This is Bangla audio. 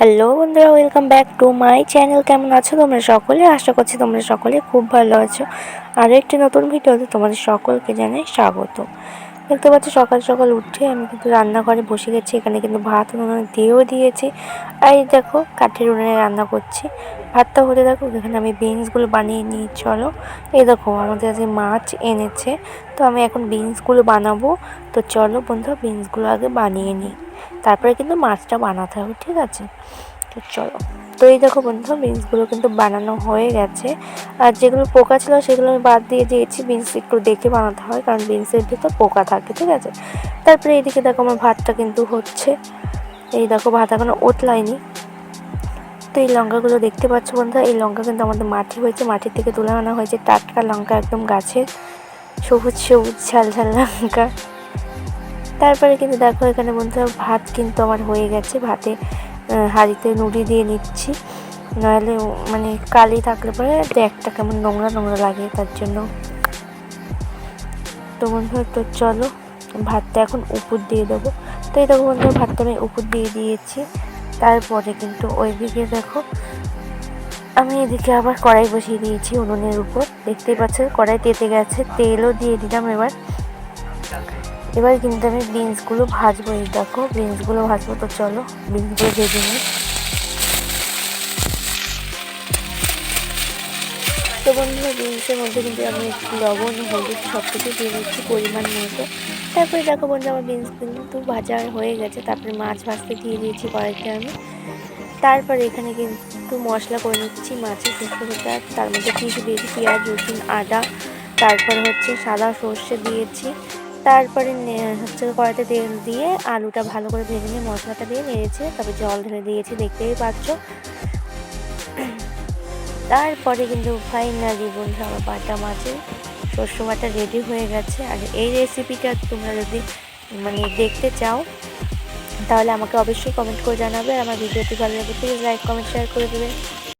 হ্যালো বন্ধুরা welcome back to my channel কেমন আছো তোমরা সকলে? আশা করছি তোমরা সকলে খুব ভালো আছো। আরও একটি নতুন ভিডিওতে তোমাদের সকলকে জানাই স্বাগত। দেখতে পাচ্ছ, সকাল সকাল উঠে আমি কিন্তু রান্নাঘরে বসে গেছি। এখানে কিন্তু ভাত, উনুনে দিয়েও দিয়েছি। আর এই দেখো, কাঠের উনুনে রান্না করছি। ভাতটা হতে দেখো এখানে আমি বিনসগুলো বানিয়ে নিই, চলো। এই দেখো, আমাদের আজকে মাছ এনেছে। তো আমি এখন বিনসগুলো বানাবো। তো চলো বন্ধু বিনসগুলো আগে বানিয়ে নিই। তারপরে কিন্তু মাছটা বানাতে হবে, ঠিক আছে? তো চলো। তো এই দেখো বন্ধু, বিনসগুলো কিন্তু বানানো হয়ে গেছে। আর যেগুলো পোকা ছিল সেগুলো আমি বাদ দিয়ে দিয়েছি। বিনস একটু দেখে বানাতে হয়, কারণ বিনসের ভিতর পোকা থাকে, ঠিক আছে? তারপরে এইদিকে দেখো আমার ভাতটা কিন্তু হচ্ছে। এই দেখো ভাত এখনও ওতলায়নি। তো এই লঙ্কাগুলো দেখতে পাচ্ছ বন্ধুরা এই লঙ্কা কিন্তু আমাদের মাটি হয়েছে। মাটির থেকে তুলে আনা হয়েছে টাটকা লঙ্কা, একদম গাছের সবুজ সবুজ, ঝাল ঝাল লঙ্কা। তারপরে কিন্তু দেখো এখানে বন্ধুরা ভাত কিন্তু আমার হয়ে গেছে। ভাতে হাঁড়িতে নুড়ি দিয়ে নিচ্ছি। নাহলে মানে কালি থাকলে পরে একটা কেমন নোংরা নোংরা লাগে তার জন্য। তো বন্ধুরা, তো চলো ভাতটা এখন উপর দিয়ে দেবো। তো এই দেখো বন্ধুরা, ভাতটা আমি উপর দিয়ে দিয়েছি। তারপরে কিন্তু ওইদিকে দেখো, আমি এদিকে আবার কড়াই বসিয়ে দিয়েছি উনুনের উপর। দেখতেই পাচ্ছেন কড়াই তেতে গেছে, তেলও দিয়ে দিলাম এবার। এবার কিন্তু আমি বিনসগুলো ভাজবো, এই দেখো, বিনসগুলো ভাজবো, তো চলো, বিনসগুলো ভেজে নিই। তো বন্ধুরা, বিনসের মধ্যে কিন্তু আমি একটু লবণ, হলুদ সব কিছু দিয়ে দিচ্ছি, পরিমাণ মতো। তারপরে দেখো বন্ধু আমার বিনস কিন্তু ভাজা হয়ে গেছে, তারপরে মাছ ভাজতে দিয়ে দিয়েছি কড়াইতে আমি। তারপরে এখানে কিন্তু মশলা করে নিচ্ছি মাছের শুকনো গোটা তার মধ্যে কিছু দিয়েছি, পেঁয়াজ, রসুন, আদা, তারপরে হচ্ছে সাদা সর্ষে দিয়েছি। তারপরে হচ্ছে কড়াইতে তেল দিয়ে আলুটা ভালো করে ভেজে নিয়ে মশলাটা দিয়ে নেড়েছে, তারপরে জল ঢেলে দিয়েছি, দেখতেই পাচ্ছ। তারপরে কিন্তু ফাইনালি বন্ধু আমার বাটা মাছের শস্য বাটা রেডি হয়ে গেছে। আর এই রেসিপিটা তোমরা যদি মানে দেখতে চাও, তাহলে আমাকে অবশ্যই কমেন্ট করে জানাবে। আর আমার ভিডিওটি ভালো লাগে প্লিজ লাইক কমেন্ট শেয়ার করে দেবে।